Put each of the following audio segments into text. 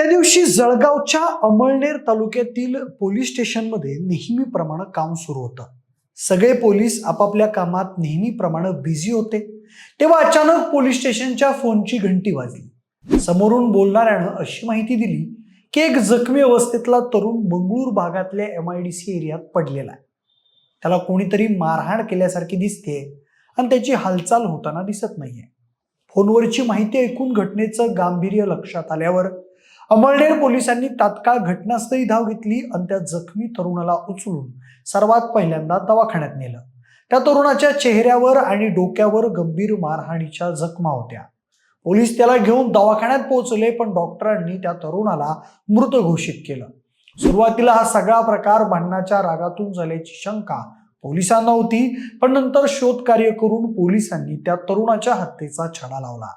त्या दिवशी जळगावच्या अमळनेर तालुक्यातील पोलीस स्टेशनमध्ये नेहमीप्रमाणे काम सुरू होतं. सगळे पोलीस आपापल्या कामात नेहमीप्रमाणे बिझी होते. तेव्हा अचानक पोलीस स्टेशनच्या फोनची घंटी वाजली. समोरून बोलणाऱ्यानं अशी माहिती दिली की एक जखमी अवस्थेतला तरुण मंगळूर भागातल्या एम आय डी सी एरियात पडलेला आहे. त्याला कोणीतरी मारहाण केल्यासारखी दिसते आणि त्याची हालचाल होताना दिसत नाहीये. फोनवरची माहिती ऐकून घटनेचं गांभीर्य लक्षात आल्यावर अमळनेर पोलिसांनी तात्काळ घटनास्थळी धाव घेतली आणि त्या जखमी तरुणाला उचलून सर्वात पहिल्यांदा दवाखान्यात नेलं. त्या तरुणाच्या चेहऱ्यावर आणि डोक्यावर गंभीर मारहाणीच्या जखमा होत्या. पोलीस त्याला घेऊन दवाखान्यात पोहोचले पण डॉक्टरांनी त्या तरुणाला मृत घोषित केलं. सुरुवातीला हा सगळा प्रकार भांडणाच्या रागातून झाल्याची शंका पोलिसांना होती पण नंतर शोध कार्य करून पोलिसांनी त्या तरुणाच्या हत्येचा छडा लावला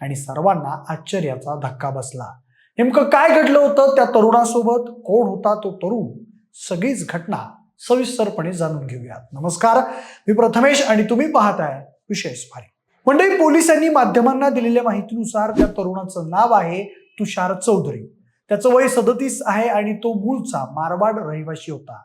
आणि सर्वांना आश्चर्याचा धक्का बसला. नेमकं काय घडलं होतं त्या तरुणासोबत? कोण होता तो तरुण? सगळीच घटना सविस्तरपणे जाणून घेऊयात. नमस्कार मी प्रथमेश आणि तुम्ही पाहताय विशेष भारी मंडळी पोलिसांनी माध्यमांना दिलेल्या माहितीनुसार त्या तरुणाचं नाव आहे तुषार चौधरी. त्याचं वय सदतीस आहे आणि तो मूळचा मारवाड रहिवासी होता.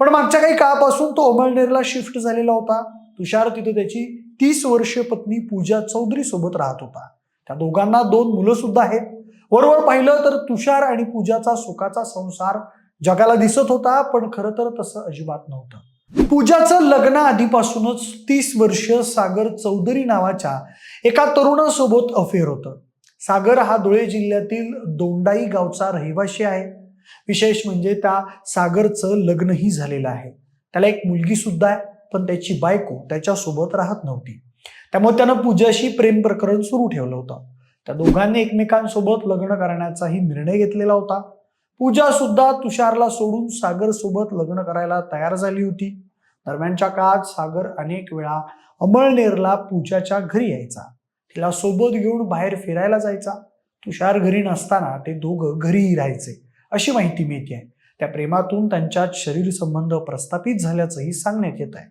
पण मागच्या काही काळापासून तो अमळनेरला शिफ्ट झालेला होता. तुषार तिथे त्याची तीस वर्षीय पत्नी पूजा चौधरी सोबत राहत होता. त्या दोघांना दोन मुलं सुद्धा आहेत. वरवर पाहिलं तर तुषार आणि पूजाचा सुखाचा संसार जगाला दिसत होता पण खरं तर तसं अजिबात नव्हतं. पूजाचं लग्न आधीपासूनच तीस वर्ष सागर चौधरी नावाच्या एका तरुणासोबत अफेअर होतं. सागर हा धुळे जिल्ह्यातील दोंडाई गावचा रहिवासी आहे. विशेष म्हणजे त्या सागरचं लग्नही झालेलं आहे. त्याला एक मुलगी सुद्धा आहे पण त्याची बायको त्याच्यासोबत राहत नव्हती. त्यामुळे त्यानं पूजाशी प्रेम प्रकरण सुरू ठेवलं होतं. त्या दोघांनी एकमेकांसोबत लग्न करण्याचाही निर्णय घेतलेला होता. पूजा सुद्धा तुषारला सोडून सागर सोबत लग्न करायला तयार झाली होती. दरम्यानच्या काळात सागर अनेक वेळा अमळनेरला पूजाच्या घरी यायचा. तिला सोबत घेऊन बाहेर फिरायला जायचा. तुषार घरी नसताना ते दोघं घरीही राहायचे अशी माहिती मिळते आहे. त्या प्रेमातून त्यांच्यात शरीर संबंध प्रस्थापित झाल्याचंही सांगण्यात येत आहे.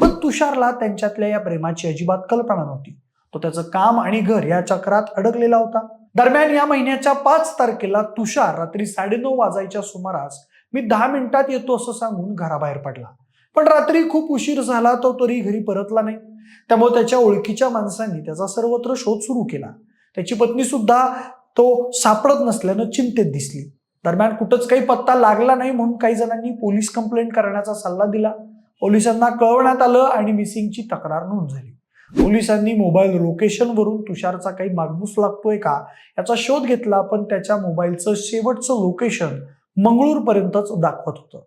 पण तुषारला त्यांच्यातल्या या प्रेमाची अजिबात कल्पना नव्हती. तो त्याचं काम आणि घर या चक्रात अडकलेला होता. दरम्यान या महिन्याच्या पाच तारखेला तुषार रात्री साडेनऊ वाजायच्या सुमारास मी दहा मिनिटात येतो असं सांगून घराबाहेर पडला. पण रात्री खूप उशीर झाला तो तरी घरी परतला नाही. त्यामुळे त्याच्या ओळखीच्या माणसांनी त्याचा सर्वत्र शोध सुरू केला. त्याची पत्नी सुद्धा तो सापडत नसल्यानं चिंतेत दिसली. दरम्यान कुठंच काही पत्ता लागला नाही म्हणून काही जणांनी पोलीस कंप्लेंट करण्याचा सल्ला दिला. पोलिसांना कळवण्यात आलं आणि मिसिंगची तक्रार नोंद झाली. पोलिसांनी मोबाईल लोकेशनवरून तुषारचा काही मागमूस लागतोय का याचा शोध घेतला पण त्याच्या मोबाईलचं शेवटचं लोकेशन मंगळूरपर्यंतच दाखवत होतं.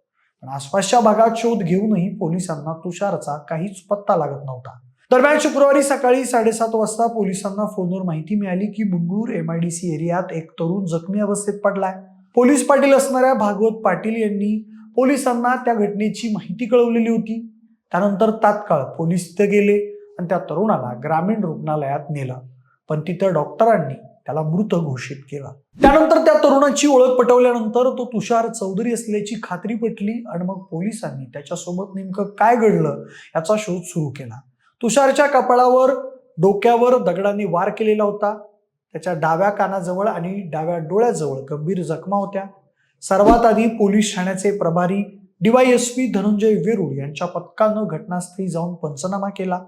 पण आसपासच्या भागात शोध घेऊनही पोलिसांना तुषारचा काहीच पत्ता लागत नव्हता. दरम्यान शुक्रवारी सकाळी साडेसात वाजता पोलिसांना फोनवर माहिती मिळाली की मंगळूर एमआयडीसी एरियात एक तरुण जखमी अवस्थेत पडलाय. पोलीस पाटील असणाऱ्या भागवत पाटील यांनी पोलिसांना त्या घटनेची माहिती कळवलेली होती. त्यानंतर तात्काळ पोलीस तिथे गेले. आणि त्या तरुणाला ग्रामीण रुग्णालयात नेलं. पण तिथं डॉक्टरांनी त्याला मृत घोषित केला. त्यानंतर त्या तरुणाची ओळख पटवल्यानंतर तो तुषार चौधरी असल्याची खात्री पटली आणि मग पोलिसांनी त्याच्यासोबत नेमकं काय घडलं याचा शोध सुरू केला. तुषारच्या कपाळावर डोक्यावर दगडांनी वार केलेला होता. त्याच्या डाव्या कानाजवळ आणि डाव्या डोळ्याजवळ गंभीर जखमा होत्या. सर्वात आधी पोलीस ठाण्याचे प्रभारी डीवायएसपी धनंजय वेरूळ यांच्या पथकानं घटनास्थळी जाऊन पंचनामा केला.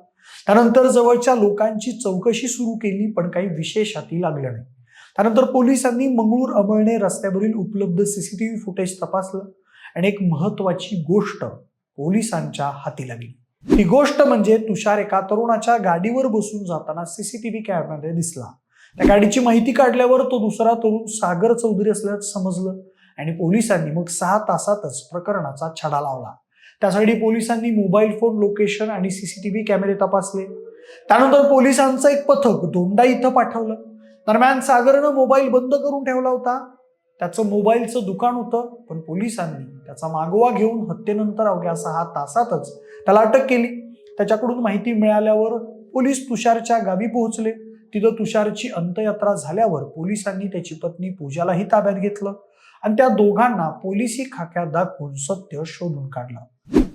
त्यानंतर जवळच्या लोकांची चौकशी सुरू केली पण काही विशेष हाती लागलं नाही. त्यानंतर पोलिसांनी मंगळूर अमळणे रस्त्यावरील उपलब्ध सीसीटीव्ही फुटेज तपासलं आणि एक महत्वाची गोष्ट पोलिसांच्या हाती लागली. ही गोष्ट म्हणजे तुषार एका तरुणाच्या गाडीवर बसून जाताना सीसीटीव्ही कॅमेरामध्ये दिसला. त्या गाडीची माहिती काढल्यावर तो दुसरा तरुण सागर चौधरी असल्याचं समजलं आणि पोलिसांनी मग सहा तासातच प्रकरणाचा छडा लावला. त्यासाठी पोलिसांनी मोबाईल फोन लोकेशन आणि सीसीटीव्ही कॅमेरे तपासले. त्यानंतर पोलिसांचं एक पथक दोंडा इथं पाठवलं. दरम्यान सागरनं मोबाईल बंद करून ठेवला होता. त्याचं मोबाईलचं दुकान होतं पण पोलिसांनी त्याचा मागोवा घेऊन हत्येनंतर अवघ्या सहा तासातच त्याला अटक केली. त्याच्याकडून माहिती मिळाल्यावर पोलीस तुषारच्या गावी पोहोचले. तिथं तुषारची अंत्ययात्रा झाल्यावर पोलिसांनी त्याची पत्नी पूजालाही ताब्यात घेतलं आणि त्या दोघांना पोलिसी खाक्या दाखवून सत्य शोधून काढलं.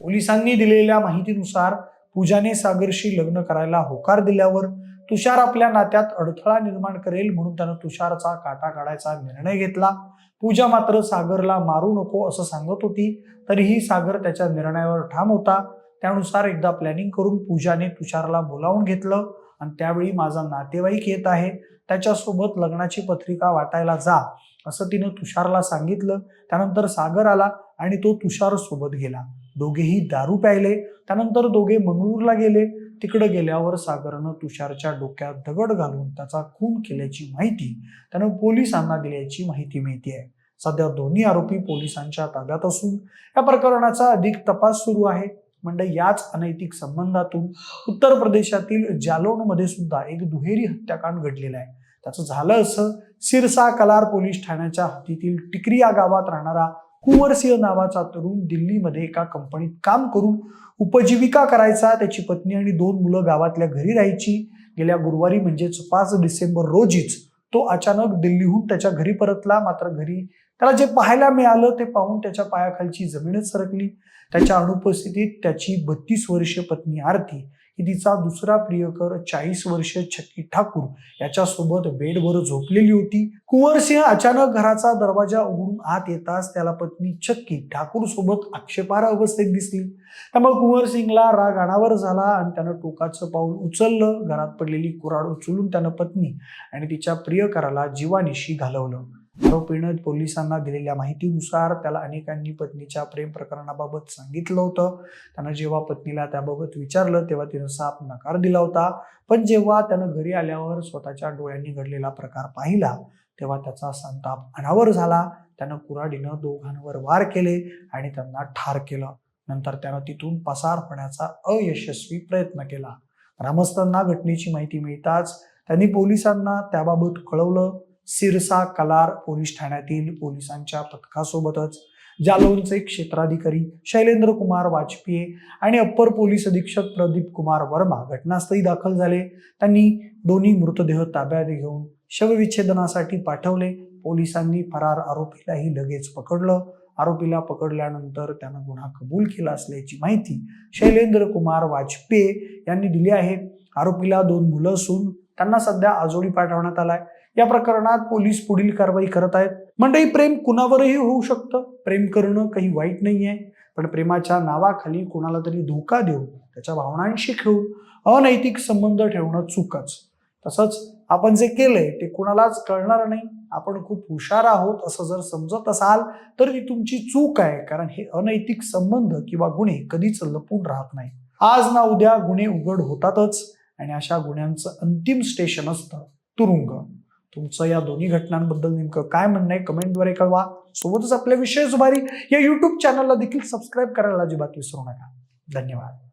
पोलिसांनी दिलेल्या माहितीनुसार पूजाने सागरशी लग्न करायला होकार दिल्यावर तुषार आपल्या नात्यात अडथळा निर्माण करेल म्हणून त्यानं तुषारचा काटा काढायचा निर्णय घेतला. पूजा मात्र सागरला मारू नको असं सांगत होती तरीही सागर त्याच्या निर्णयावर ठाम होता. त्यानुसार एकदा प्लॅनिंग करून पूजाने तुषारला बोलावून घेतलं आणि त्यावेळी माझा नातेवाईक येत आहे त्याच्यासोबत लग्नाची पत्रिका वाटायला जा असं तिनं तुषारला सांगितलं. त्यानंतर सागर आला आणि तो तुषार सोबत गेला. दोघेही दारू प्यायले. त्यानंतर दोघे मंगळूरला गेले. तिकडे गेल्यावर सागरनं तुषारच्या डोक्यात दगड घालून त्याचा खून केल्याची माहिती त्यानं पोलिसांना दिल्याची माहिती मिळते सध्या दोन्ही आरोपी पोलिसांच्या ताब्यात असून या प्रकरणाचा अधिक तपास सुरू आहे. म्हणजे याच अनैतिक संबंधातून उत्तर प्रदेशातील जालौनमध्ये सुद्धा एक दुहेरी हत्याकांड घडलेलं आहे. त्याचं झालं असं सिरसा कलार पोलीस ठाण्याच्या हद्दीतील टिकरीया गावात राहणारा कुंवरसिंह नावाचा तरुण दिल्लीमध्ये एका कंपनीत काम करून उपजीविका करायचा. त्याची पत्नी आणि दोन मुलं गावातल्या घरी राहायची. गेल्या गुरुवारी म्हणजेच पाच डिसेंबर रोजीच तो अचानक दिल्लीहून त्याच्या घरी परतला. मात्र घरी त्याला जे पाहायला मिळालं ते पाहून त्याच्या पायाखालची जमीनच सरकली. त्याच्या अनुपस्थितीत त्याची बत्तीस वर्षीय पत्नी आरती की तिचा दुसरा प्रियकर चाळीस वर्षीय छक्की ठाकूर याच्यासोबत बेडवर झोपलेली होती. कुंवरसिंह अचानक घराचा दरवाजा उघडून आत येताच त्याला पत्नी छक्की ठाकूर सोबत आक्षेपार्ह अवस्थेत दिसली. त्यामुळे कुंवरसिंगला राग अनावर झाला आणि त्यानं टोकाचं पाऊल उचललं. घरात पडलेली कुराड उचलून त्यानं पत्नी आणि तिच्या प्रियकराला जीवानिशी घालवलं. आरोपीनं पोलिसांना दिलेल्या माहितीनुसार त्याला अनेकांनी पत्नीच्या प्रेम प्रकरणाबाबत सांगितलं होतं. त्यानं जेव्हा पत्नीला त्याबाबत विचारलं तेव्हा तिनं साप नकार दिला होता. पण जेव्हा त्यानं घरी आल्यावर स्वतःच्या डोळ्यांनी घडलेला प्रकार पाहिला तेव्हा त्याचा संताप अनावर झाला. त्यानं कुऱ्हाडीनं दोघांवर वार केले आणि त्यांना ठार केलं. नंतर त्यानं तिथून पसार होण्याचा अयशस्वी प्रयत्न केला. ग्रामस्थांना घटनेची माहिती मिळताच त्यांनी पोलिसांना त्याबाबत कळवलं. सिरसा कलार पोलीस ठाण्यातील पोलिसांच्या पथकासोबतच जालौनचे क्षेत्राधिकारी शैलेंद्र कुमार वाजपेयी आणि अप्पर पोलीस अधीक्षक प्रदीप कुमार वर्मा घटनास्थळी दाखल झाले. त्यांनी दोन्ही मृतदेह ताब्यात घेऊन शवविच्छेदनासाठी पाठवले. पोलिसांनी फरार आरोपीलाही लगेच पकडलं. आरोपीला पकडल्यानंतर त्यानं गुन्हा कबूल केला असल्याची माहिती शैलेंद्र कुमार वाजपेयी यांनी दिली आहे. आरोपीला दोन मुलं असून त्यांना सध्या आजोळी पाठवण्यात आलाय. या प्रकरणात पोलीस पुढील कारवाई करत आहेत. मंडळी प्रेम कुणावरही होऊ शकतं. प्रेम करणं काही वाईट नाही आहे पण प्रेमाच्या नावाखाली कोणाला तरी धोका देऊन त्याच्या भावनांशी खेळून अनैतिक संबंध ठेवणं चुकच. तसंच आपण जे केलंय ते कुणालाच कळणार नाही. आपण खूप हुशार आहोत असं जर समजत असाल तर ती तुमची चूक आहे. कारण हे अनैतिक संबंध किंवा गुन्हे कधीच लपून राहत नाही आज ना उद्या गुन्हे उघड होतातच आणि अशा गुन्ह्यांचं अंतिम स्टेशन असतं तुरुंग. तुमचं या दोन्ही घटनांबद्दल नेमकं काय म्हणणं आहे? कमेंटद्वारे कळवा. सोबतच आपल्या विषय जुबारी या युट्यूब चॅनलला देखील सबस्क्राईब करायला अजिबात विसरू नका. धन्यवाद.